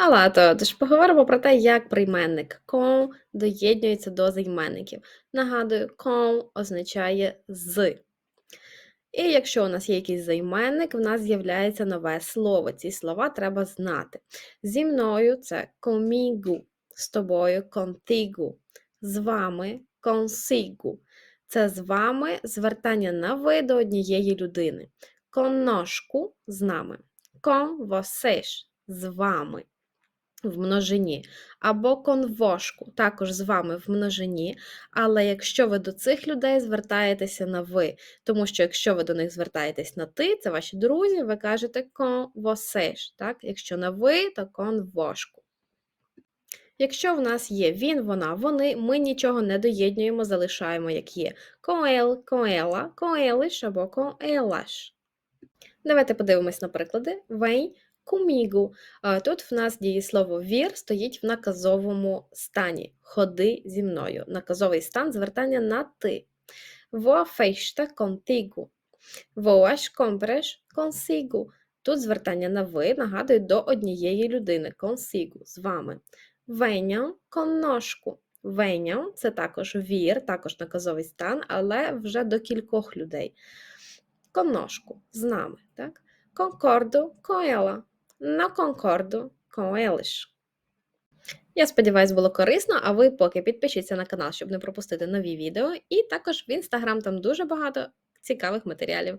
Olá a todos! Поговоримо про те, як прийменник con доєднюється до займенників. Нагадую, con означає з. І якщо у нас є якийсь займенник, в нас з'являється нове слово. Ці слова треба знати. Зі мною це comigo, з тобою contigo, з вами consigo. Це з вами звертання на ви до однієї людини. Conosco – з нами. Con vocês – з вами в множині, або конвошку, також з вами в множині. Але якщо ви до цих людей звертаєтеся на ви, тому що якщо ви до них звертаєтесь на ти, це ваші друзі, ви кажете конвосеш. Так? Якщо на ви, то конвошку. Якщо в нас є він, вона, вони, ми нічого не доєднюємо, залишаємо, як є. Коел, коела, коелиш або коелаш. Давайте подивимось на приклади. Вень Е, Тут в нас дієслово вір стоїть в наказовому стані. Ходи зі мною. Наказовий стан звертання на ти. Voa feista contigo. Voas compras consigo. Тут звертання на ви нагадують до однієї людини. Consigo, з вами. Venham conosco. Venham – це також вір, також наказовий стан, але вже до кількох людей. Conosco – з нами. Так? Concordo com На конкорду com eles. Я сподіваюся, було корисно, а ви поки підпишіться на канал, щоб не пропустити нові відео. І також в інстаграм там дуже багато цікавих матеріалів.